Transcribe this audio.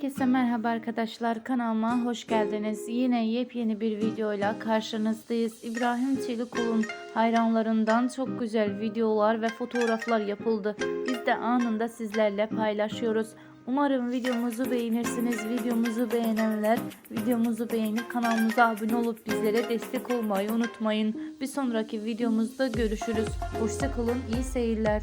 Herkese merhaba arkadaşlar kanalıma hoş geldiniz. Yine yepyeni bir videoyla karşınızdayız. İbrahim Çelikul'un hayranlarından çok güzel videolar ve fotoğraflar yapıldı. Biz de anında sizlerle paylaşıyoruz. Umarım videomuzu beğenirsiniz. Videomuzu beğenenler videomuzu beğenip kanalımıza abone olup bizlere destek olmayı unutmayın. Bir sonraki videomuzda görüşürüz. Hoşçakalın, iyi seyirler.